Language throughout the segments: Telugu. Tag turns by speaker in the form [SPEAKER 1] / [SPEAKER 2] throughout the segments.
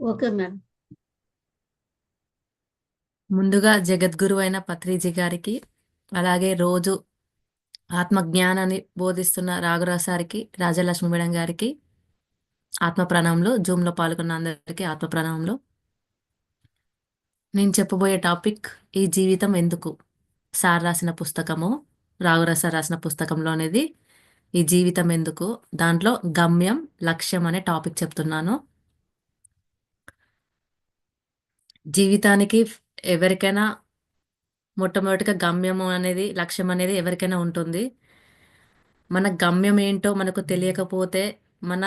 [SPEAKER 1] ఓకే మేడం
[SPEAKER 2] ముందుగా జగద్గురు అయిన పత్రిజీ గారికి అలాగే రోజు ఆత్మజ్ఞానాన్ని బోధిస్తున్న రాఘరాజ్ సార్కి రాజలక్ష్మి మేడం గారికి ఆత్మ ప్రణామంలో జూమ్లో పాల్గొన్న అందరికీ ఆత్మ ప్రణామంలో. నేను చెప్పబోయే టాపిక్ ఈ జీవితం ఎందుకు? సార్ రాసిన పుస్తకము రాఘరాజ్ సార్ రాసిన పుస్తకంలో అనేది ఈ జీవితం ఎందుకు? దాంట్లో గమ్యం లక్ష్యం అనే టాపిక్ చెప్తున్నాను. జీవితానికి ఎవరికైనా మొట్టమొదటిగా గమ్యం అనేది లక్ష్యం అనేది ఎవరికైనా ఉంటుంది. మన గమ్యం ఏంటో మనకు తెలియకపోతే మన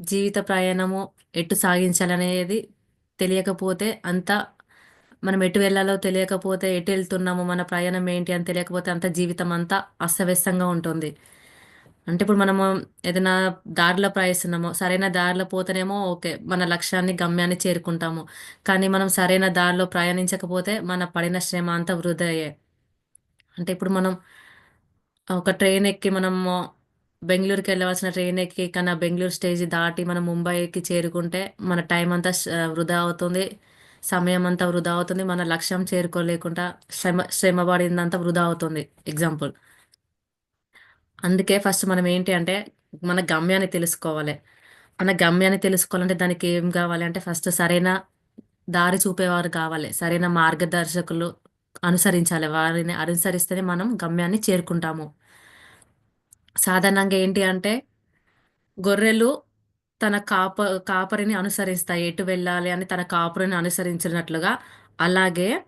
[SPEAKER 2] జీవిత ప్రయాణము ఎటు సాగించాలనేది తెలియకపోతే అంత మనం ఎటు వెళ్ళాలో తెలియకపోతే ఎటు వెళ్తున్నాము మన ప్రయాణం ఏంటి అని తెలియకపోతే అంత జీవితం అంతా అస్తవ్యస్తంగా ఉంటుంది. అంటే ఇప్పుడు మనము ఏదైనా దారిలో ప్రయాణిస్తున్నాము సరైన దారిలో పోతేనేమో ఓకే మన లక్ష్యాన్ని గమ్యాన్ని చేరుకుంటాము. కానీ మనం సరైన దారిలో ప్రయాణించకపోతే మన పడిన శ్రమ అంతా అయ్యే. అంటే ఇప్పుడు మనం ఒక ట్రైన్ ఎక్కి మనము బెంగళూరుకి వెళ్ళవలసిన ట్రైన్ ఎక్కి కానీ ఆ బెంగళూరు స్టేజ్ దాటి మనం ముంబైకి చేరుకుంటే మన టైం అంతా వృధా అవుతుంది. సమయం అంతా వృధా అవుతుంది. మన లక్ష్యం చేరుకోలేకుండా శ్రమ శ్రమ పడిందంతా వృధా అవుతుంది. ఎగ్జాంపుల్ అందుకే ఫస్ట్ మనం ఏంటి అంటే మన గమ్యాన్ని తెలుసుకోవాలి. మన గమ్యాన్ని తెలుసుకోవాలంటే దానికి ఏం కావాలి అంటే ఫస్ట్ సరైన దారి చూపేవారు కావాలి. సరైన మార్గదర్శకులు అనుసరించాలి. వారిని అనుసరిస్తేనే మనం గమ్యాన్ని చేరుకుంటాము. సాధారణంగా ఏంటి అంటే గొర్రెలు తన కాప కాపరిని అనుసరిస్తాయి. ఎటు వెళ్ళాలి అని తన కాపరిని అనుసరించినట్లుగా. అలాగే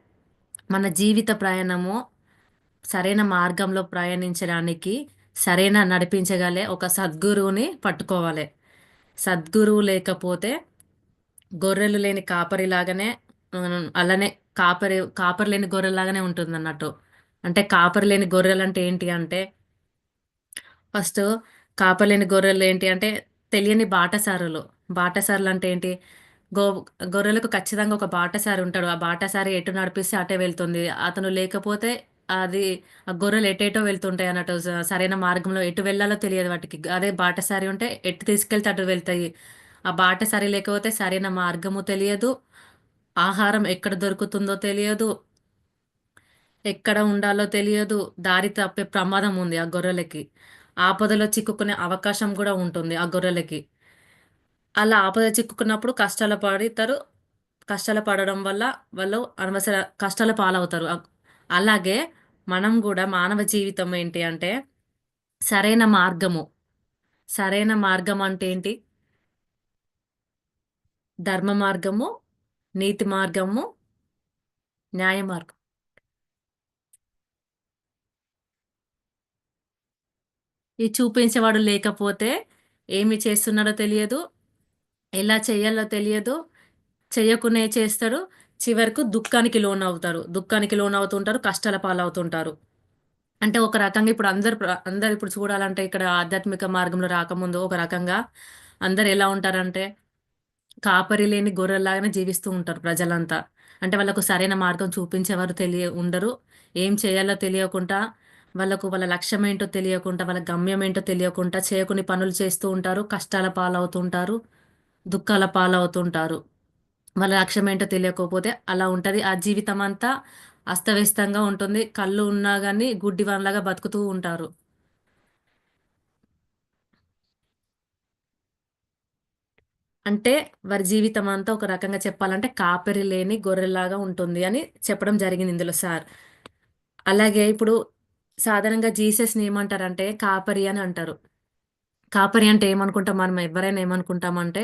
[SPEAKER 2] మన జీవిత ప్రయాణము సరైన మార్గంలో ప్రయాణించడానికి సరైన నడిపించగలే ఒక సద్గురువుని పట్టుకోవాలి. సద్గురువు లేకపోతే గొర్రెలు లేని కాపరిలాగానే అలానే కాపరి కాపరి లేని గొర్రెలాగానే ఉంటుంది అన్నట్టు అంటే కాపరి లేని గొర్రెలు అంటే ఏంటి అంటే ఫస్ట్ కాపరి లేని గొర్రెలు ఏంటి అంటే తెలియని బాటసారులు. బాటసారులు అంటే ఏంటి? గో గొర్రెలకు ఖచ్చితంగా ఒక బాటసారి ఉంటాడు. ఆ బాటసారి ఎటు నడిపిస్తే అటే వెళ్తుంది. అతను లేకపోతే అది ఆ గొర్రెలు ఎటేటో వెళ్తుంటాయి అన్నట్టు సరైన మార్గంలో ఎటు వెళ్ళాలో తెలియదు వాటికి. అదే బాటసారి ఉంటే ఎటు తీసుకెళ్తే అటు వెళ్తాయి. ఆ బాటసారి లేకపోతే సరైన మార్గము తెలియదు. ఆహారం ఎక్కడ దొరుకుతుందో తెలియదు. ఎక్కడ ఉండాలో తెలియదు. దారి తప్పే ప్రమాదం ఉంది ఆ గొర్రెలకి. ఆపదలో చిక్కుకునే అవకాశం కూడా ఉంటుంది ఆ గొర్రెలకి. అలా ఆపద చిక్కుకున్నప్పుడు కష్టాలు పడతారు. కష్టాలు పడడం వల్ల వాళ్ళు అనవసర కష్టాల పాలవుతారు. అలాగే మనం కూడా మానవ జీవితం ఏంటి అంటే సరైన మార్గము. సరైన మార్గం అంటే ఏంటి? ధర్మ మార్గము నీతి మార్గము న్యాయ మార్గం. ఈ చూపించేవాడు లేకపోతే ఏమి చేస్తున్నాడో తెలియదు. ఎలా చేయాలో తెలియదు. చేయకునే చేస్తాడు. చివరకు దుఃఖానికి లోన్ అవుతారు దుఃఖానికి లోన్ అవుతుంటారు కష్టాల పాలవుతుంటారు. అంటే ఒక రకంగా ఇప్పుడు అందరు అందరు ఇప్పుడు చూడాలంటే ఇక్కడ ఆధ్యాత్మిక మార్గంలో రాకముందు ఒక రకంగా అందరు ఎలా ఉంటారంటే కాపరి లేని గొర్రెల్లాగానే జీవిస్తూ ఉంటారు ప్రజలంతా. అంటే వాళ్ళకు సరైన మార్గం చూపించేవారు తెలియ ఉండరు. ఏం చేయాలో తెలియకుండా వాళ్ళకు వాళ్ళ లక్ష్యం ఏంటో తెలియకుండా వాళ్ళ గమ్యం ఏంటో తెలియకుండా చేయకుని పనులు చేస్తూ ఉంటారు కష్టాల పాలవుతుంటారు దుఃఖాల పాలవుతుంటారు. వాళ్ళ లక్ష్యం ఏంటో తెలియకపోతే అలా ఉంటుంది. ఆ జీవితం అంతా అస్తవ్యస్తంగా ఉంటుంది. కళ్ళు ఉన్నా కానీ గుడ్డి వాళ్ళలాగా బతుకుతూ ఉంటారు. అంటే వారి జీవితం అంతా ఒక రకంగా చెప్పాలంటే కాపరి లేని గొర్రెలాగా ఉంటుంది అని చెప్పడం జరిగింది ఇందులో సార్. అలాగే ఇప్పుడు సాధారణంగా జీసస్ని ఏమంటారంటే కాపరి అని అంటారు. కాపరి అంటే ఏమనుకుంటాం? మనం ఎవరైనా ఏమనుకుంటామంటే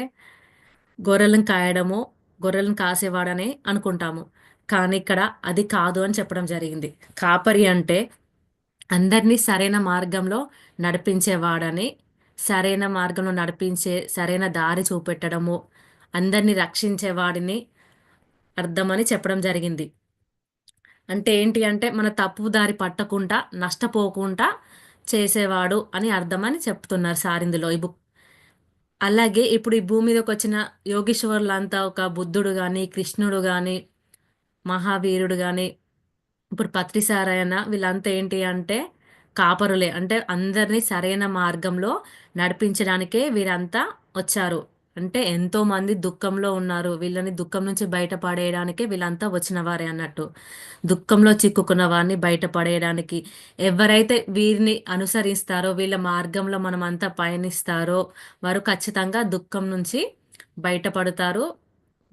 [SPEAKER 2] గొర్రెలను కాయడము గొర్రెలను కాసేవాడని అనుకుంటాము. కానీ ఇక్కడ అది కాదు అని చెప్పడం జరిగింది. కాపరి అంటే అందరినీ సరైన మార్గంలో నడిపించేవాడని సరైన మార్గంలో నడిపించే సరైన దారి చూపెట్టడము అందరినీ రక్షించేవాడిని అర్థమని చెప్పడం జరిగింది. అంటే ఏంటి అంటే మన తప్పు దారి పట్టకుండా నష్టపోకుండా చేసేవాడు అని అర్థమని చెప్తున్నారు సార్ ఇందులో ఈ బుక్. అలాగే ఇప్పుడు ఈ భూమి మీదకి వచ్చిన యోగేశ్వరులంతా ఒక బుద్ధుడు కానీ కృష్ణుడు కానీ మహావీరుడు కానీ ఇప్పుడు పత్రిసారాయణ వీళ్ళంతా ఏంటి అంటే కాపరులే. అంటే అందరినీ సరైన మార్గంలో నడిపించడానికే వీరంతా వచ్చారు. అంటే ఎంతోమంది దుఃఖంలో ఉన్నారు. వీళ్ళని దుఃఖం నుంచి బయటపడేయడానికే వీళ్ళంతా వచ్చిన వారే అన్నట్టు. దుఃఖంలో చిక్కుకున్న వారిని బయటపడేయడానికి ఎవరైతే వీరిని అనుసరిస్తారో, వీళ్ళ మార్గంలో మనమంతా పయనిస్తారో, వారు ఖచ్చితంగా దుఃఖం నుంచి బయటపడతారు.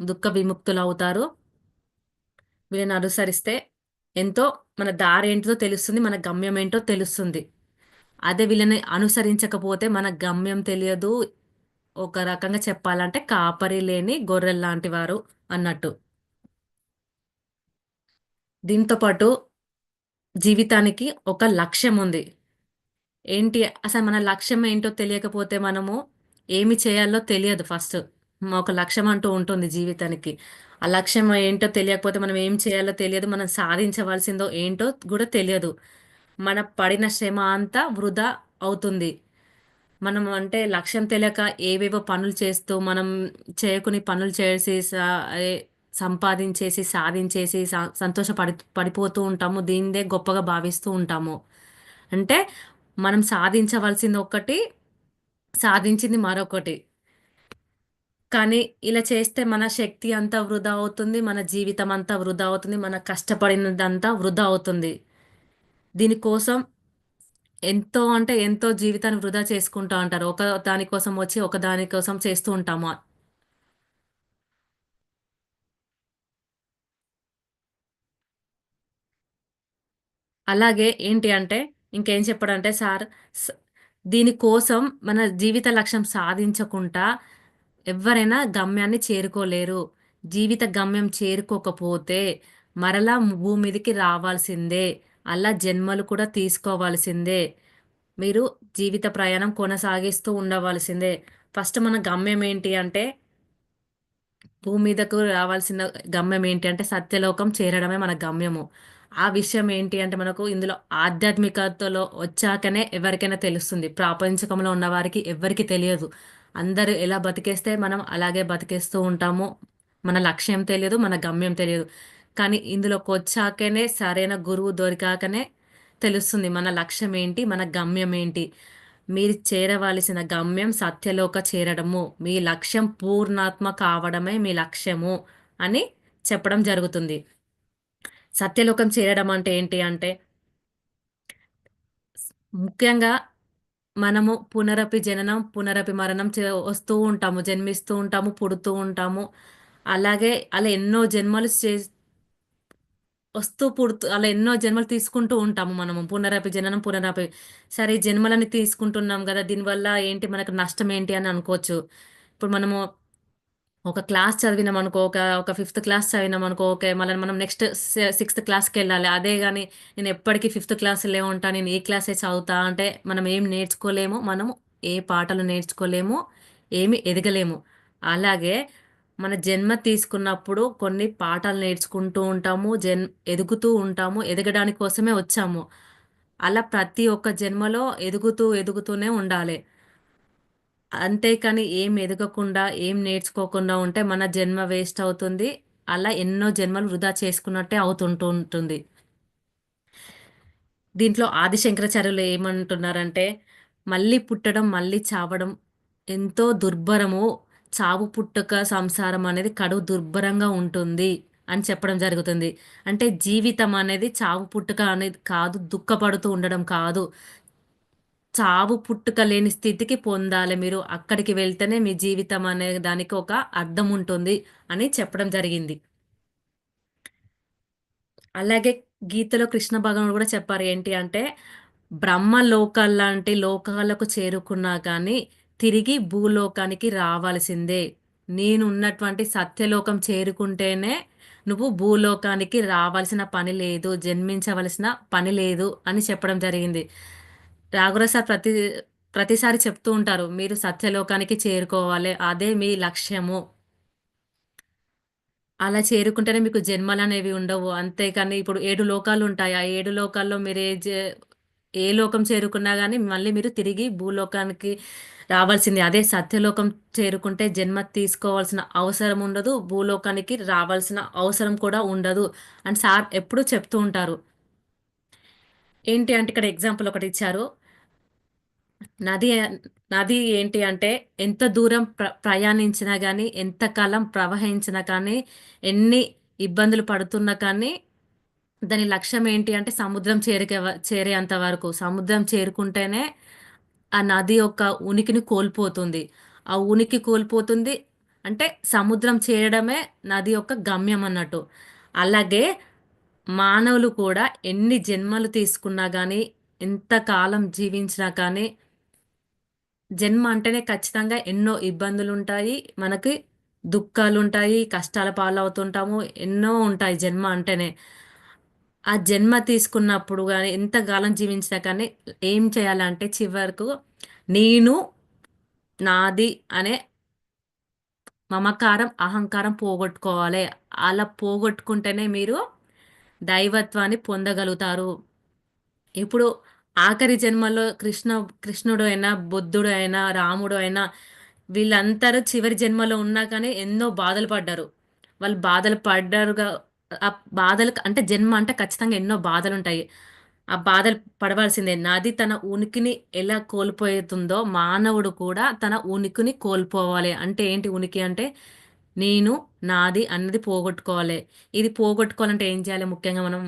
[SPEAKER 2] దుఃఖ విముక్తులు అవుతారు వీళ్ళని అనుసరిస్తే ఎంతో మన దారి ఏంటో తెలుస్తుంది. మన గమ్యం ఏంటో తెలుస్తుంది. అదే వీళ్ళని అనుసరించకపోతే మన గమ్యం తెలియదు. ఒక రకంగా చెప్పాలంటే కాపరి లేని గొర్రెల్లాంటి వారు అన్నట్టు. దీంతో పాటు జీవితానికి ఒక లక్ష్యం ఉంది. ఏంటి అసలు మన లక్ష్యం ఏంటో తెలియకపోతే మనము ఏమి చేయాలో తెలియదు ఫస్ట్. ఒక లక్ష్యం అంటూ ఉంటుంది జీవితానికి. ఆ లక్ష్యం ఏంటో తెలియకపోతే మనం ఏం చేయాలో తెలియదు. మనం సాధించవలసిందో ఏంటో కూడా తెలియదు. మన పడిన శ్రమ అంతా వృధా అవుతుంది. మనం అంటే లక్ష్యం తెలియక ఏవేవో పనులు చేస్తూ, మనం చేయకుని పనులు చేసి సా సంపాదించేసి, సాధించేసి స సంతోషపడి పడిపోతూ ఉంటాము. దీనిదే గొప్పగా భావిస్తూ ఉంటాము. అంటే మనం సాధించవలసింది ఒకటి, సాధించింది మరొకటి. కానీ ఇలా చేస్తే మన శక్తి అంతా వృధా అవుతుంది. మన జీవితం అంతా వృధా అవుతుంది. మన కష్టపడినదంతా వృధా అవుతుంది. దీనికోసం ఎంతో అంటే ఎంతో జీవితాన్ని వృధా చేసుకుంటా ఉంటారు. ఒక దానికోసం వచ్చి, ఒక దాని కోసం చేస్తూ ఉంటాము. అలాగే ఏంటి అంటే, ఇంకేం చెప్పాడంటే సార్ స్ దీనికోసం మన జీవిత లక్ష్యం సాధించకుండా ఎవ్వరైనా గమ్యాన్ని చేరుకోలేరు. జీవిత గమ్యం చేరుకోకపోతే మరలా భూమి మీదకి రావాల్సిందే. అలా జన్మలు కూడా తీసుకోవాల్సిందే. మీరు జీవిత ప్రయాణం కొనసాగిస్తూ ఉండవలసిందే. ఫస్ట్ మన గమ్యం ఏంటి అంటే భూమి మీదకు రావాల్సిన గమ్యం ఏంటి అంటే సత్యలోకం చేరడమే మన గమ్యము. ఆ విషయం ఏంటి అంటే మనకు ఇందులో ఆధ్యాత్మికతలో వచ్చాకనే ఎవరికైనా తెలుస్తుంది. ప్రాపంచకంలో ఉన్నవారికి ఎవ్వరికీ తెలియదు. అందరూ ఎలా బతికేస్తే మనం అలాగే బతికేస్తూ ఉంటాము. మన లక్ష్యం తెలియదు. మన గమ్యం తెలియదు. కానీ ఇందులోకి వచ్చాకనే సరైన గురువు దొరికాకనే తెలుస్తుంది మన లక్ష్యం ఏంటి? మన గమ్యం ఏంటి? మీరు చేరవలసిన గమ్యం సత్యలోక చేరడము. మీ లక్ష్యం పూర్ణాత్మ కావడమే మీ లక్ష్యము అని చెప్పడం జరుగుతుంది. సత్యలోకం చేరడం అంటే ఏంటి అంటే ముఖ్యంగా మనము పునరపి జననం, పునరపి మరణం వస్తూ ఉంటాము. జన్మిస్తూ ఉంటాము, పుడుతూ ఉంటాము. అలాగే అలా ఎన్నో జన్మలు చే వస్తూ, పుడుతూ అలా ఎన్నో జన్మలు తీసుకుంటూ ఉంటాము మనము. పునరాపి జననం, పునరాపి సరే జన్మలని తీసుకుంటున్నాం కదా దీనివల్ల ఏంటి మనకు నష్టం ఏంటి అని అనుకోవచ్చు. ఇప్పుడు మనము ఒక క్లాస్ చదివినామనుకో, ఒక ఒక ఫిఫ్త్ క్లాస్ చదివినాం అనుకో ఓకే. మళ్ళీ మనం నెక్స్ట్ సిక్స్త్ క్లాస్కి వెళ్ళాలి అదే కానీ నేను ఎప్పటికీ ఫిఫ్త్ క్లాస్‌లో ఉంటా, నేను ఏ క్లాసే చదువుతా అంటే మనం ఏం నేర్చుకోలేము. మనము ఏ పాటలు నేర్చుకోలేము. ఏమి ఎదగలేము. అలాగే మన జన్మ తీసుకున్నప్పుడు కొన్ని పాఠాలు నేర్చుకుంటూ ఉంటాము. జన్ ఎదుగుతూ ఉంటాము. ఎదగడానికి కోసమే వచ్చాము. అలా ప్రతి ఒక్క జన్మలో ఎదుగుతూ, ఎదుగుతూనే ఉండాలి. అంతేకాని ఏం ఎదగకుండా, ఏం నేర్చుకోకుండా ఉంటే మన జన్మ వేస్ట్ అవుతుంది. అలా ఎన్నో జన్మలు వృధా చేసుకున్నట్టే అవుతుంటూ ఉంటుంది. దీంట్లో ఆదిశంకరాచార్యులు ఏమంటున్నారంటే, మళ్ళీ పుట్టడం, మళ్ళీ చావడం ఎంతో దుర్భరము. చావు పుట్టుక సంసారం అనేది కడు దుర్భరంగా ఉంటుంది అని చెప్పడం జరుగుతుంది. అంటే జీవితం అనేది చావు పుట్టుక అనేది కాదు. దుఃఖపడుతూ ఉండడం కాదు. చావు పుట్టుక లేని స్థితికి పొందాలి మీరు. అక్కడికి వెళ్తేనే మీ జీవితం అనే దానికి ఒక అర్థం ఉంటుంది అని చెప్పడం జరిగింది. అలాగే గీతలో కృష్ణ భగవానుడు కూడా చెప్పారు. ఏంటి అంటే, బ్రహ్మ లోకల్లాంటి లోకాలకు చేరుకున్నా కానీ, తిరిగి భూలోకానికి రావాల్సిందే. నేను ఉన్నటువంటి సత్యలోకం చేరుకుంటేనే, నువ్వు భూలోకానికి రావాల్సిన పని లేదు. జన్మించవలసిన పని లేదు అని చెప్పడం జరిగింది. రాఘురాజ్ సార్ ప్రతి ప్రతిసారి చెప్తూ ఉంటారు. మీరు సత్యలోకానికి చేరుకోవాలి. అదే మీ లక్ష్యము. అలా చేరుకుంటేనే మీకు జన్మలనేవి ఉండవు. అంతేకాని ఇప్పుడు ఏడు లోకాలు ఉంటాయి ఆ ఏడు లోకాల్లో మీరు ఏ జ ఏ లోకం చేరుకున్నా కానీ మళ్ళీ మీరు తిరిగి భూలోకానికి రావాల్సింది అదే సత్యలోకం చేరుకుంటే జన్మ తీసుకోవాల్సిన అవసరం ఉండదు. భూలోకానికి రావాల్సిన అవసరం కూడా ఉండదు అని సార్ ఎప్పుడూ చెప్తూ ఉంటారు. ఏంటి అంటే ఇక్కడ ఎగ్జాంపుల్ ఒకటి ఇచ్చారు నది నది ఏంటి అంటే ఎంత దూరం ప్ర ప్రయాణించినా కానీ ఎంత కాలం ప్రవహించినా కానీ, ఎన్ని ఇబ్బందులు పడుతున్నా కానీ, దాని లక్ష్యం ఏంటి అంటే సముద్రం చేరికే చేరేంత వరకు. సముద్రం చేరుకుంటేనే ఆ నది యొక్క ఉనికిని కోల్పోతుంది. ఆ ఉనికి కోల్పోతుంది అంటే సముద్రం చేరడమే నది యొక్క గమ్యం అన్నట్టు. అలాగే మానవులు కూడా ఎన్ని జన్మలు తీసుకున్నా కానీ ఎంత కాలం జీవించినా కానీ జన్మ అంటేనే ఖచ్చితంగా ఎన్నో ఇబ్బందులు ఉంటాయి మనకి దుఃఖాలుంటాయి, కష్టాల పాలవుతుంటాము. ఎన్నో ఉంటాయి జన్మ అంటేనే. ఆ జన్మ తీసుకున్నప్పుడు కానీ ఎంత కాలం జీవించినా కానీ ఏం చేయాలంటే చివరకు నేను, నాది అనే మమకారం, అహంకారం పోగొట్టుకోవాలి. అలా పోగొట్టుకుంటేనే మీరు దైవత్వాన్ని పొందగలుగుతారు. ఇప్పుడు ఆఖరి జన్మలో కృష్ణ కృష్ణుడు అయినా, బుద్ధుడు అయినా, రాముడు అయినా వీళ్ళందరూ చివరి జన్మలో ఉన్నా కానీ ఎన్నో బాధలు పడ్డారు. వాళ్ళు బాధలు పడ్డారుగా ఆ బాధలు అంటే జన్మ అంటే ఖచ్చితంగా ఎన్నో బాధలు ఉంటాయి ఆ బాధలు పడవలసిందే. నది తన ఉనికిని ఎలా కోల్పోతుందో మానవుడు కూడా తన ఉనికిని కోల్పోవాలి. అంటే ఏంటి ఉనికి అంటే నేను, నాది అన్నది పోగొట్టుకోవాలి. ఇది పోగొట్టుకోవాలంటే ఏం చేయాలి ముఖ్యంగా మనం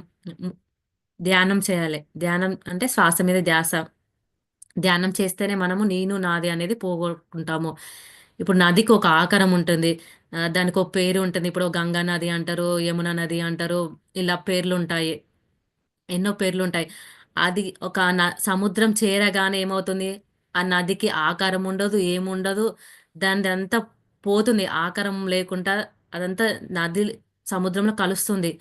[SPEAKER 2] ధ్యానం చేయాలి. ధ్యానం అంటే శ్వాస మీద ధ్యాస. ధ్యానం చేస్తేనే మనము నేను, నాది అనేది పోగొట్టుకుంటాము. ఇప్పుడు నదికి ఒక ఆకారం ఉంటుంది. దానికి దానికో పేరు ఉంటుంది. ఇప్పుడు గంగా నది అంటారు, యమున నది అంటారు. ఇలా పేర్లుంటాయి. ఎన్నో పేర్లుంటాయి. అది ఒక న సముద్రం చేరగానే ఏమవుతుంది? ఆ నదికి ఆకారం ఉండదు, ఏముండదు. దానిదంతా పోతుంది. ఆకారం లేకుండా అదంతా నది సముద్రంలో కలుస్తుంది.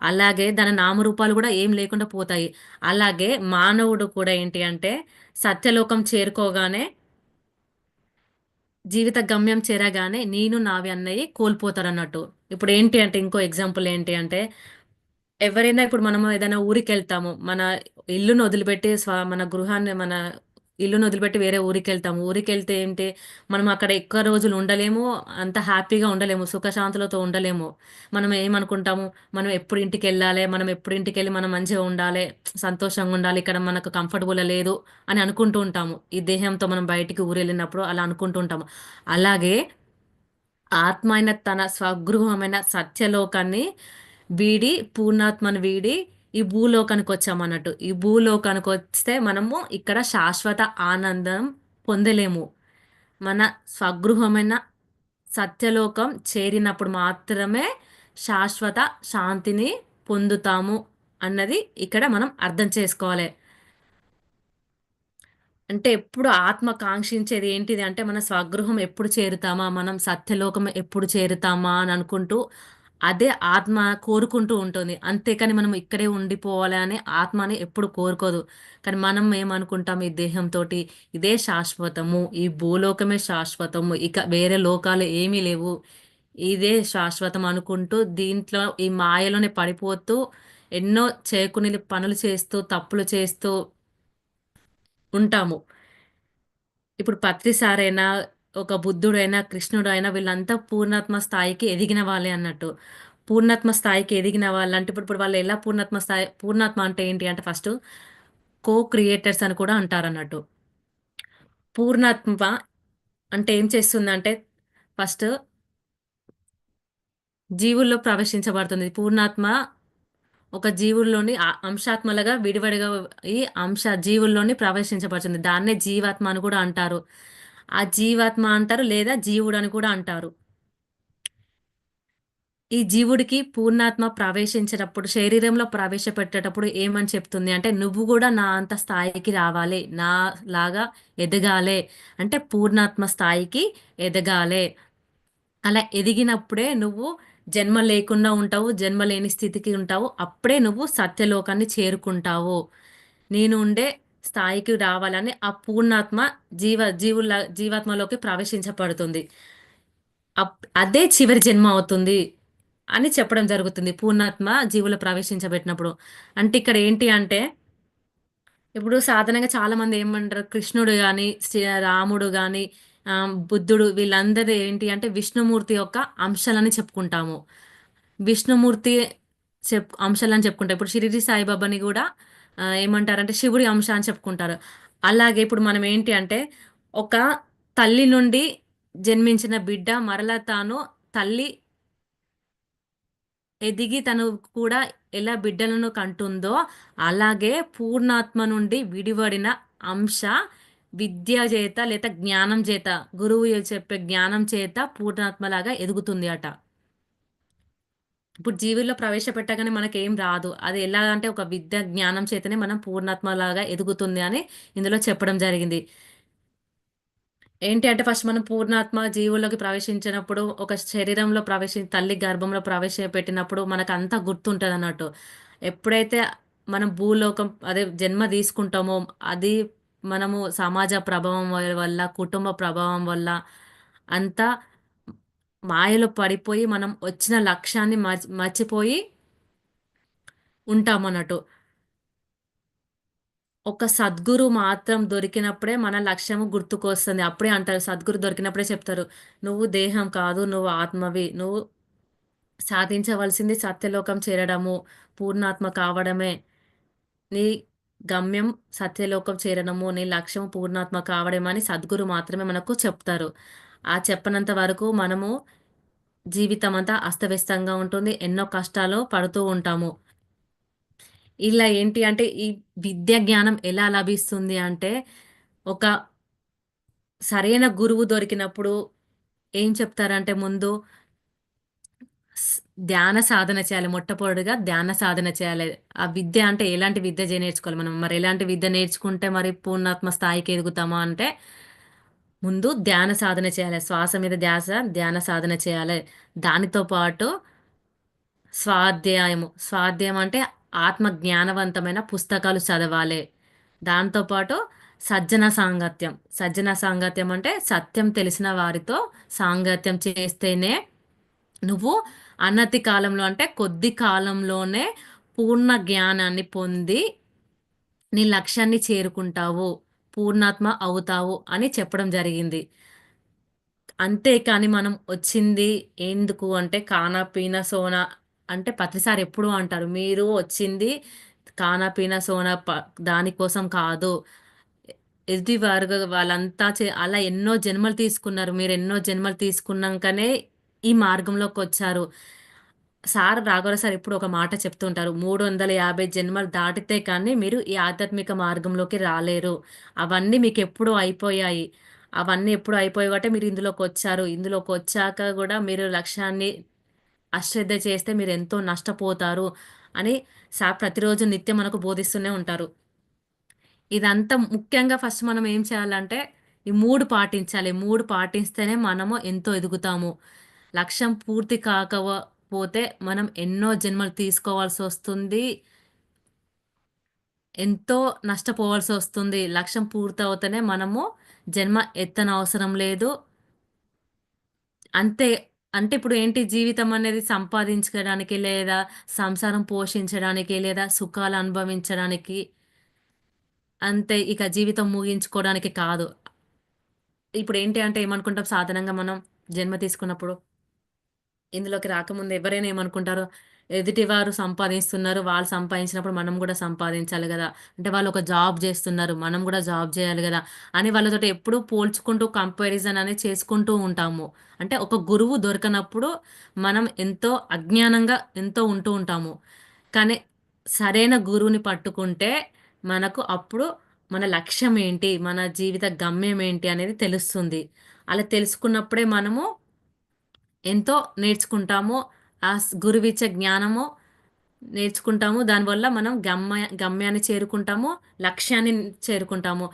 [SPEAKER 2] అలాగే దాని నామరూపాలు కూడా ఏం లేకుండా పోతాయి. అలాగే మానవుడు కూడా ఏంటి అంటే సత్యలోకం చేరుకోగానే జీవిత గమ్యం చేరగానే నేను, నావి అన్నయి కోల్పోతారన్నట్టు. ఇప్పుడేంటి అంటే ఇంకో ఎగ్జాంపుల్ ఏంటి అంటే ఎవరైనా ఇప్పుడు మనము ఏదైనా ఊరికెళ్తాము. మన ఇల్లును వదిలిపెట్టి స్వ మన గృహాన్ని మన ఇల్లును వదిలిపెట్టి వేరే ఊరికెళ్తాము. ఊరికెళ్తే ఏంటి, మనం అక్కడ ఎక్కువ రోజులు ఉండలేము. అంత హ్యాపీగా ఉండలేము. సుఖశాంతులతో ఉండలేము. మనం ఏమనుకుంటాము, మనం ఎప్పుడు ఇంటికి వెళ్ళాలి మనం ఎప్పుడు ఇంటికెళ్ళి మనం మంచిగా ఉండాలి సంతోషంగా ఉండాలి. ఇక్కడ మనకు కంఫర్టబుల్‌గా లేదు అని అనుకుంటూ ఉంటాము. ఈ దేహంతో మనం బయటికి ఊరెళ్ళినప్పుడు అలా అనుకుంటూ ఉంటాము. అలాగే ఆత్మ అయిన తన స్వగృహమైన సత్యలోకాన్ని వీడి పూర్ణాత్మను వీడి ఈ భూలోకానికి వచ్చామన్నట్టు ఈ భూలోకానికి వస్తే మనము ఇక్కడ శాశ్వత ఆనందం పొందలేము. మన స్వగృహమైన సత్యలోకం చేరినప్పుడు మాత్రమే శాశ్వత శాంతిని పొందుతాము అన్నది ఇక్కడ మనం అర్థం చేసుకోవాలి. అంటే ఎప్పుడు ఆత్మ కాంక్షించేది ఏంటిది అంటే మన స్వగృహం ఎప్పుడు చేరుతామా? మనం సత్యలోకం ఎప్పుడు చేరుతామా? అని అనుకుంటూ అదే ఆత్మ కోరుకుంటూ ఉంటుంది. అంతేకాని మనం ఇక్కడే ఉండిపోవాలి ఆత్మని ఎప్పుడు కోరుకోదు. కానీ మనం ఏమనుకుంటాం ఈ దేహంతోటి ఇదే శాశ్వతము. ఈ భూలోకమే శాశ్వతము. ఇక వేరే లోకాలు ఏమీ లేవు. ఇదే శాశ్వతం అనుకుంటూ దీంట్లో ఈ మాయలోనే పడిపోతూ ఎన్నో చేయకుని పనులు చేస్తూ, తప్పులు చేస్తూ ఉంటాము. ఇప్పుడు పత్రిసారైనా ఒక బుద్ధుడైనా, కృష్ణుడైనా వీళ్ళంతా పూర్ణాత్మ స్థాయికి ఎదిగిన వాళ్ళే అన్నట్టు. పూర్ణాత్మ స్థాయికి ఎదిగిన వాళ్ళంటే ఇప్పుడు ఇప్పుడు వాళ్ళు ఎలా పూర్ణాత్మ స్థాయి పూర్ణాత్మ అంటే ఏంటి అంటే ఫస్ట్ కో క్రియేటర్స్ అని కూడా అంటారన్నట్టు. పూర్ణాత్మ అంటే ఏం చేస్తుందంటే ఫస్ట్ జీవుల్లో ప్రవేశించబడుతుంది. పూర్ణాత్మ ఒక జీవుల్లోని అంశాత్మలుగా విడివడిగా ఈ అంశ జీవుల్లోని ప్రవేశించబడుతుంది. దాన్నే జీవాత్మ అని కూడా అంటారు. ఆ జీవాత్మ అంటారు లేదా జీవుడు అని కూడా అంటారు. ఈ జీవుడికి పూర్ణాత్మ ప్రవేశించేటప్పుడు శరీరంలో ప్రవేశపెట్టేటప్పుడు ఏమని చెప్తుంది అంటే, "నువ్వు కూడా నా అంత స్థాయికి రావాలి. నా లాగా ఎదగాలే. అంటే పూర్ణాత్మ స్థాయికి ఎదగాలే. అలా ఎదిగినప్పుడే నువ్వు జన్మ లేకుండా ఉంటావు. జన్మ లేని స్థితికి ఉంటావు. అప్పుడే నువ్వు సత్యలోకాన్ని చేరుకుంటావు. నేను ఉండే స్థాయికి రావాలని ఆ పూర్ణాత్మ జీవ జీవుల జీవాత్మలోకి ప్రవేశించబడుతుంది. అప్ అదే చివరి జన్మ అవుతుంది అని చెప్పడం జరుగుతుంది. పూర్ణాత్మ జీవుల ప్రవేశించబెట్టినప్పుడు. అంటే ఇక్కడ ఏంటి అంటే ఇప్పుడు సాధారణంగా చాలామంది ఏమంటారు కృష్ణుడు కానీ శ్రీ రాముడు కానీ బుద్ధుడు వీళ్ళందరూ ఏంటి అంటే విష్ణుమూర్తి యొక్క అంశాలని చెప్పుకుంటాము. విష్ణుమూర్తి చెప్ అంశాలని చెప్పుకుంటాం. ఇప్పుడు షిరిడి సాయిబాబాని కూడా ఏమంటారంటే శివుడి అంశ అని చెప్పుకుంటారు. అలాగే ఇప్పుడు మనం ఏంటి అంటే, ఒక తల్లి నుండి జన్మించిన బిడ్డ మరలా తాను తల్లి ఎదిగి తను కూడా ఎలా బిడ్డలను కంటుందో, అలాగే పూర్ణాత్మ నుండి విడివడిన అంశ విద్య చేత లేదా జ్ఞానం చేత, గురువు చెప్పే జ్ఞానం చేత పూర్ణాత్మలాగా ఎదుగుతుంది అట. ఇప్పుడు జీవుల్లో ప్రవేశపెట్టగానే మనకేం రాదు. అది ఎలా అంటే ఒక విద్య, జ్ఞానం చేతనే మనం పూర్ణాత్మలాగా ఎదుగుతుంది అని ఇందులో చెప్పడం జరిగింది. ఏంటి అంటే ఫస్ట్ మనం పూర్ణాత్మ జీవుల్లోకి ప్రవేశించినప్పుడు, ఒక శరీరంలో ప్రవేశి తల్లి గర్భంలో ప్రవేశపెట్టినప్పుడు గుర్తుంటుంది అన్నట్టు ఎప్పుడైతే మనం భూలోకం అదే జన్మ తీసుకుంటామో, అది మనము సమాజ ప్రభావం వల్ల, కుటుంబ ప్రభావం వల్ల అంతా మాయలో పడిపోయి మనం వచ్చిన లక్ష్యాన్ని మర్చి మర్చిపోయి ఉంటామన్నట్టు. ఒక సద్గురు మాత్రం దొరికినప్పుడే మన లక్ష్యము గుర్తుకొస్తుంది. అప్పుడే అంటారు సద్గురు దొరికినప్పుడే చెప్తారు. "నువ్వు దేహం కాదు, నువ్వు ఆత్మవి. నువ్వు సాధించవలసింది సత్యలోకం చేరడము, పూర్ణాత్మ కావడమే. నీ గమ్యం సత్యలోకం చేరడము, నీ లక్ష్యం పూర్ణాత్మ కావడమే" అని సద్గురు మాత్రమే మనకు చెప్తారు. ఆ చెప్పనంత వరకు మనము జీవితం అంతా అస్తవ్యస్తంగా ఉంటుంది. ఎన్నో కష్టాలు పడుతూ ఉంటాము. ఇలా ఏంటి అంటే, ఈ విద్య జ్ఞానం ఎలా లభిస్తుంది అంటే, ఒక సరైన గురువు దొరికినప్పుడు ఏం చెప్తారంటే ముందు ధ్యాన సాధన చేయాలి. మొట్టమొదటిగా ధ్యాన సాధన చేయాలి. ఆ విద్య అంటే ఎలాంటి విద్య నేర్చుకోవాలి మనం. మరి ఎలాంటి విద్య నేర్చుకుంటే మరి పూర్ణాత్మ స్థాయికి ఎదుగుతామా అంటే, ముందు ధ్యాన సాధన చేయాలి. శ్వాస మీద ధ్యాస, ధ్యాన సాధన చేయాలి. దానితో పాటు స్వాధ్యాయము. స్వాధ్యాయం అంటే ఆత్మ జ్ఞానవంతమైన పుస్తకాలు చదవాలి దాంతోపాటు సజ్జన సాంగత్యం. సజ్జన సాంగత్యం అంటే సత్యం తెలిసిన వారితో సాంగత్యం చేస్తేనే నువ్వు అనతి కాలంలో అంటే కొద్ది కాలంలోనే పూర్ణ జ్ఞానాన్ని పొంది నీ లక్ష్యాన్ని చేరుకుంటావు. పూర్ణాత్మ అవుతావు అని చెప్పడం జరిగింది. అంతే కానీ మనం వచ్చింది ఎందుకు అంటే కానా, పీనా, సోనా అంటే ప్రతిసారి ఎప్పుడు అంటారు. మీరు వచ్చింది కానా, పీనా, సోనా ప దానికోసం కాదు. ఎ ఎదుటివారు వాళ్ళంతా చే అలా ఎన్నో జన్మలు తీసుకున్నారు. మీరు ఎన్నో జన్మలు తీసుకున్నాకనే ఈ మార్గంలోకి వచ్చారు సార్ రాఘవరావు సార్ ఎప్పుడు ఒక మాట చెప్తుంటారు. 350 జన్మలు దాటితే కానీ మీరు ఈ ఆధ్యాత్మిక మార్గంలోకి రాలేరు. అవన్నీ మీకు ఎప్పుడు అయిపోయాయి. అవన్నీ ఎప్పుడు అయిపోయాయి కాబట్టి మీరు ఇందులోకి వచ్చారు ఇందులోకి వచ్చాక కూడా మీరు లక్ష్యాన్ని అశ్రద్ధ చేస్తే మీరు ఎంతో నష్టపోతారు అని సార్ ప్రతిరోజు నిత్యం మనకు బోధిస్తూనే ఉంటారు. ఇదంతా ముఖ్యంగా ఫస్ట్ మనం ఏం చేయాలంటే, ఈ మూడు పాటించాలి. మూడు పాటిస్తేనే మనము ఎంతో ఎదుగుతాము. లక్ష్యం పూర్తి కాక పోతే మనం ఎన్నో జన్మలు తీసుకోవాల్సి వస్తుంది ఎంతో నష్టపోవాల్సి వస్తుంది లక్ష్యం పూర్తవుతనే మనము జన్మ ఎత్తనవసరం లేదు. అంతే. అంటే ఇప్పుడు ఏంటి జీవితం అనేది సంపాదించుకోవడానికి, లేదా సంసారం పోషించడానికి, లేదా సుఖాలు అనుభవించడానికి అంతే. ఇక జీవితం ముగించుకోవడానికి కాదు. ఇప్పుడు ఏంటి అంటే ఏమనుకుంటాం సాధారణంగా మనం జన్మ తీసుకున్నప్పుడు ఇందులోకి రాకముందు ఎవరైనా ఏమనుకుంటారు, ఎదుటివారు సంపాదిస్తున్నారు. వాళ్ళు సంపాదించినప్పుడు మనం కూడా సంపాదించాలి కదా అంటే వాళ్ళు ఒక జాబ్ చేస్తున్నారు మనం కూడా జాబ్ చేయాలి కదా అని వాళ్ళతో ఎప్పుడూ పోల్చుకుంటూ కంపారిజన్ అనేది చేసుకుంటూ ఉంటాము. అంటే ఒక గురువు దొరకనప్పుడు మనం ఎంతో అజ్ఞానంగా ఎంతో ఉంటూ ఉంటాము. కానీ సరైన గురువుని పట్టుకుంటే మనకు అప్పుడు మన లక్ష్యం ఏంటి? మన జీవిత గమ్యం ఏంటి? అనేది తెలుస్తుంది. అలా తెలుసుకున్నప్పుడే మనము ఎంతో నేర్చుకుంటాము. ఆ స్ గురువిచ్చే జ్ఞానము నేర్చుకుంటాము. దానివల్ల మనం గమ్య గమ్యాన్ని చేరుకుంటాము. లక్ష్యాన్ని చేరుకుంటాము.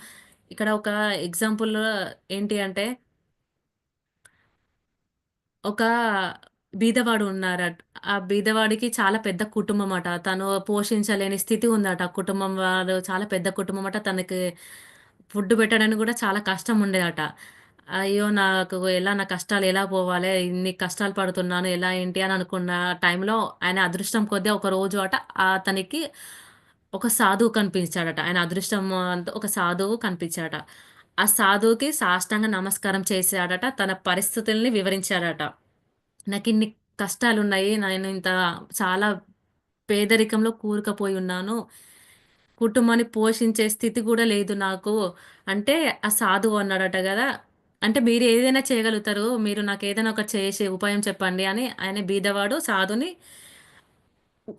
[SPEAKER 2] ఇక్కడ ఒక ఎగ్జాంపుల్ ఏంటి అంటే ఒక బీదవాడు ఉన్నారట. ఆ బీదవాడికి చాలా పెద్ద కుటుంబం అట తను పోషించలేని స్థితి ఉందట. కుటుంబం వారు చాలా పెద్ద కుటుంబం అట తనకి ఫుడ్ పెట్టడానికి కూడా చాలా కష్టం ఉండేదట. అయ్యో! నాకు ఎలా నా కష్టాలు ఎలా పోవాలే? ఇన్ని కష్టాలు పడుతున్నాను. ఎలా ఏంటి అని అనుకున్న టైంలో ఆయన అదృష్టం కొద్దీ ఒక రోజు అట అతనికి ఒక సాధువు కనిపించాడట. ఆయన అదృష్టం అంతా ఒక సాధువు కనిపించాడట. ఆ సాధువుకి సాష్టాంగ నమస్కారం చేశాడట. తన పరిస్థితుల్ని వివరించాడట. నాకిన్ని కష్టాలున్నాయి. నేను ఇంత చాలా పేదరికంలో కూరుకుపోయి ఉన్నాను. కుటుంబాన్ని పోషించే స్థితి గూడా లేదు నాకు. అంటే ఆ సాధువు అన్నాడట గదా! అంటే మీరు ఏదైనా చేయగలుగుతారు. మీరు నాకు ఏదైనా ఒకటి చేసే ఉపాయం చెప్పండి అని ఆయన బీదవాడు సాధుని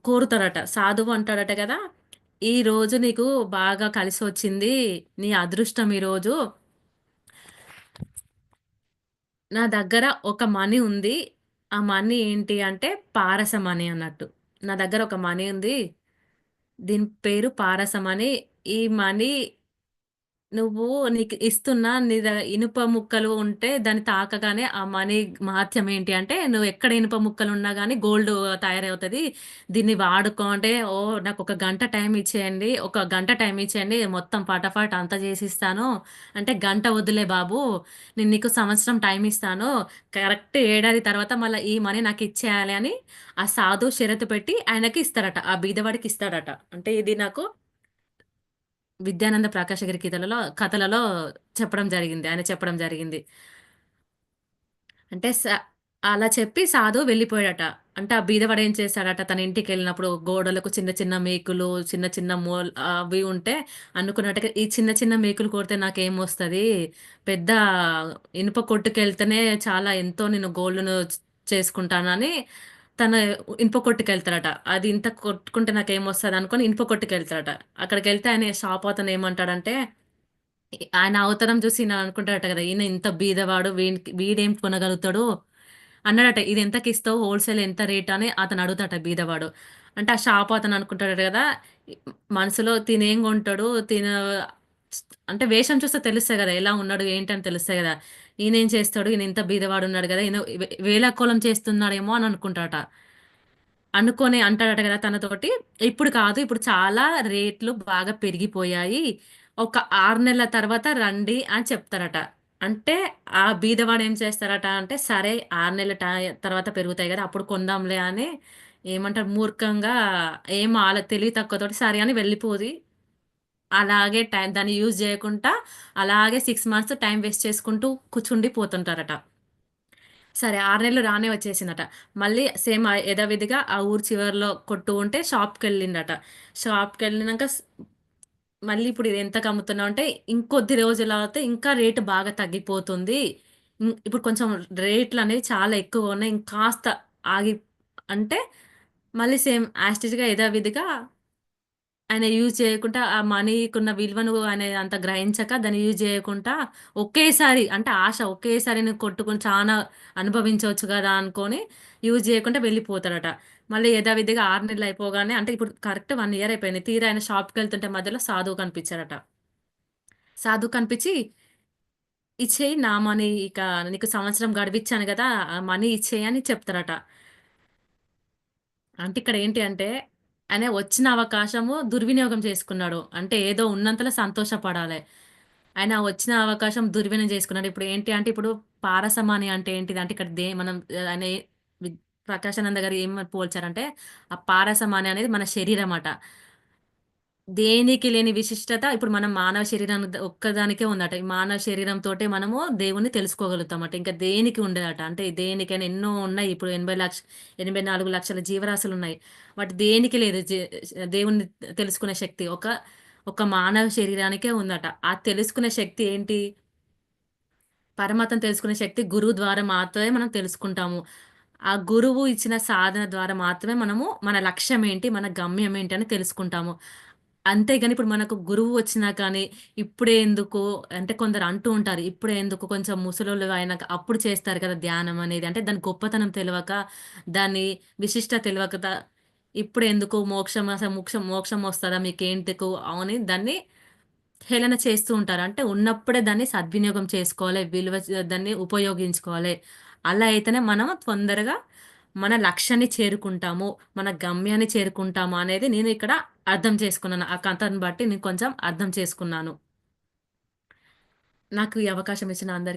[SPEAKER 2] కోరుతాడట. సాధువు అంటాడట కదా! "ఈరోజు నీకు బాగా కలిసొచ్చింది. నీ అదృష్టం ఈరోజు. నా దగ్గర ఒక మనీ ఉంది. ఆ మనీ ఏంటి అంటే పారస మనీ అన్నట్టు. నా దగ్గర ఒక మనీ ఉంది. దీని పేరు పారస మనీ. ఈ మనీ నువ్వు నీకు ఇస్తున్నా నీ ద ఇనుప ముక్కలు ఉంటే దాన్ని తాకగానే ఆ మనీ మహత్యం ఏంటి అంటే నువ్వు ఎక్కడ ఇనుప ముక్కలు ఉన్నా కానీ గోల్డ్ తయారవుతుంది దీన్ని వాడుకో అంటే నాకు ఒక గంట టైం ఇచ్చేయండి. ఒక గంట టైం ఇచ్చేయండి. మొత్తం ఫటాఫట్ అంతా చేసిస్తాను. అంటే గంట వదిలే బాబు. నేను నీకు సంవత్సరం టైం ఇస్తాను. కరెక్ట్ ఏడాది తర్వాత మళ్ళీ ఈ మనీ నాకిచ్చేయాలి అని ఆ సాధు షరతు పెట్టి ఆయనకి ఇస్తాడట. ఆ బీదవాడికి ఇస్తాడట. అంటే ఇది నాకు 'విద్యానంద ప్రకాశగిరి' కీతలలో కథలలో చెప్పడం జరిగింది. ఆయన చెప్పడం జరిగింది. అంటే స అలా చెప్పి సాధువు వెళ్ళిపోయాడట. అంటే ఆ బీదవాడు ఏం చేశాడట తన ఇంటికి వెళ్ళినప్పుడు గోడలకు చిన్న చిన్న మేకులు, చిన్న చిన్న మోల్ అవి ఉంటే అనుకున్నట్టుగా ఈ చిన్న చిన్న మేకులు కొడితే నాకేమొస్తది? పెద్ద ఇనుప కొట్టుకెళ్తేనే చాలా ఎంతో నేను గోల్డ్‌ను చేసుకుంటానని తన ఇనుప కొట్టుకెళ్తాడట. అది ఇంత కొట్టుకుంటే నాకు ఏమొస్తుంది అనుకొని ఇనుప కొట్టుకెళ్తాడట. అక్కడికెళ్తే ఆయన షాప్ అతను ఏమంటాడంటే ఆయన అవతారం చూసి నేను అనుకుంటాడట కదా! ఈయన ఇంత బీదవాడు వీనికి వీడేం కొనగలుగుతాడు అన్నాడట. "ఇది ఎంతకి ఇస్తావు హోల్‌సేల్ ఎంత రేట్?" అని అతను అడుగుతాట బీదవాడు. అంటే ఆ షాప్ అతను అనుకుంటాడట కదా! మనసులో తినేం కొంటాడు? తిన అంటే వేషం చూస్తే తెలుస్తాయి కదా! ఎలా ఉన్నాడు? ఏంటని తెలుస్తాయి కదా! ఈయనేం చేస్తాడు? ఈయన ఇంత బీదవాడు ఉన్నాడు కదా! ఈయన వేలకోలం చేస్తున్నాడేమో అని అనుకుంటాడట. అనుకొని అంటాడట కదా తనతోటి. ఇప్పుడు కాదు. ఇప్పుడు చాలా రేట్లు బాగా పెరిగిపోయాయి. ఒక ఆరు నెలల తర్వాత రండి అని చెప్తారట. అంటే ఆ బీదవాడు ఏం చేస్తారట అంటే, సరే ఆరు నెలల తర్వాత పెరుగుతాయి కదా అప్పుడు కొందాంలే అని ఏమంటారు మూర్ఖంగా ఏం ఆలో తెలివి తక్కువతోటి సరే అని వెళ్ళిపోది. అలాగే టైం దాన్ని యూజ్ చేయకుండా అలాగే సిక్స్ మంత్స్ టైం వేస్ట్ చేసుకుంటూ కూర్చుండిపోతుంటారట. సరే ఆరు నెలలు రానే వచ్చేసిందట. మళ్ళీ సేమ్ యథావిధిగా ఆ ఊరు చివరిలో కొట్టు ఉంటే షాప్కి వెళ్ళిండట షాప్కి వెళ్ళినాక మళ్ళీ ఇప్పుడు ఇది ఎంతకమ్ముతున్నావు అంటే, ఇంకొద్ది రోజులవుతే ఇంకా రేట్ బాగా తగ్గిపోతుంది. ఇప్పుడు కొంచెం రేట్లు అనేవి చాలా ఎక్కువగా ఉన్నాయి. ఇంకాస్త ఆగి అంటే మళ్ళీ సేమ్ యాస్టిజ్గా యథావిధిగా ఆయన యూజ్ చేయకుండా ఆ మనీకున్న విలువను ఆయన అంత గ్రహించక దాన్ని యూజ్ చేయకుండా ఒకేసారి అంటే ఆశ ఒకేసారి నేను కొట్టుకుని చాలా అనుభవించవచ్చు కదా అనుకొని యూజ్ చేయకుండా వెళ్ళిపోతాడట. మళ్ళీ యథావిధిగా ఆరు నెలలు అయిపోగానే అంటే ఇప్పుడు కరెక్ట్ వన్ ఇయర్ అయిపోయింది. తీరా ఆయన షాప్కి వెళ్తుంటే మధ్యలో సాధువు కనిపించారట. సాధువు కనిపించి ఇచ్చేయి నా మనీ ఇక నీకు సంవత్సరం గడిపించాను కదా ఆ మనీ ఇచ్చేయి అని చెప్తారట. అంటే ఇక్కడ ఏంటి అంటే, ఆయన వచ్చిన అవకాశము దుర్వినియోగం చేసుకున్నాడు. అంటే ఏదో ఉన్నంతలో సంతోషపడాలి ఆయన వచ్చిన అవకాశం దుర్వినియోగం చేసుకున్నాడు. ఇప్పుడు ఏంటి అంటే, ఇప్పుడు పారసమని అంటే ఏంటిది అంటే ఇక్కడ దే మనం ఆహ్, ఆయన వి ప్రకాశానంద గారు ఏం పోల్చారంటే, ఆ పారసమని అనేది మన శరీరమట. దేనికి లేని విశిష్టత ఇప్పుడు మనం మానవ శరీరం ఒక్కదానికే ఉందట. ఈ మానవ శరీరంతోటే మనము దేవుడిని తెలుసుకోగలుగుతామట. ఇంకా దేనికి ఉండదట. అంటే దేనికైనా ఎన్నో ఉన్నాయి. ఇప్పుడు 80 లక్ష ఎనభై నాలుగు లక్షల జీవరాశులు ఉన్నాయి వాటి దేనికి లేదు దేవుణ్ణి తెలుసుకునే శక్తి. ఒక ఒక మానవ శరీరానికే ఉందట. ఆ తెలుసుకునే శక్తి ఏంటి? పరమాత్మ తెలుసుకునే శక్తి గురువు ద్వారా మాత్రమే మనం తెలుసుకుంటాము. ఆ గురువు ఇచ్చిన సాధన ద్వారా మాత్రమే మనము మన లక్ష్యం ఏంటి? మన గమ్యం ఏంటి? అని తెలుసుకుంటాము. అంతేగాని ఇప్పుడు మనకు గురువు వచ్చినా కానీ, ఇప్పుడే ఎందుకు అంటే కొందరు అంటూ ఉంటారు. ఇప్పుడే ఎందుకు కొంచెం ముసలోళ్ళు అయినాక అప్పుడు చేస్తారు కదా! ధ్యానం అనేది. అంటే దాని గొప్పతనం తెలియక దాని విశిష్ట తెలియక ఇప్పుడు ఎందుకు మోక్షం అసలు మోక్షం మోక్షం మీకు మీకెందుకు అని దాన్ని హేళన చేస్తూ ఉంటారు. అంటే ఉన్నప్పుడే దాన్ని సద్వినియోగం చేసుకోవాలి. విలువ దాన్ని ఉపయోగించుకోవాలి. అలా అయితేనే మనం తొందరగా మన లక్ష్యాన్ని చేరుకుంటాము. మన గమ్యాన్ని చేరుకుంటాము అనేది నేను ఇక్కడ అర్థం చేసుకున్నాను. ఆ కథను బట్టి నేను కొంచెం అర్థం చేసుకున్నాను. నాకు ఈ అవకాశం ఇచ్చిన అందరికి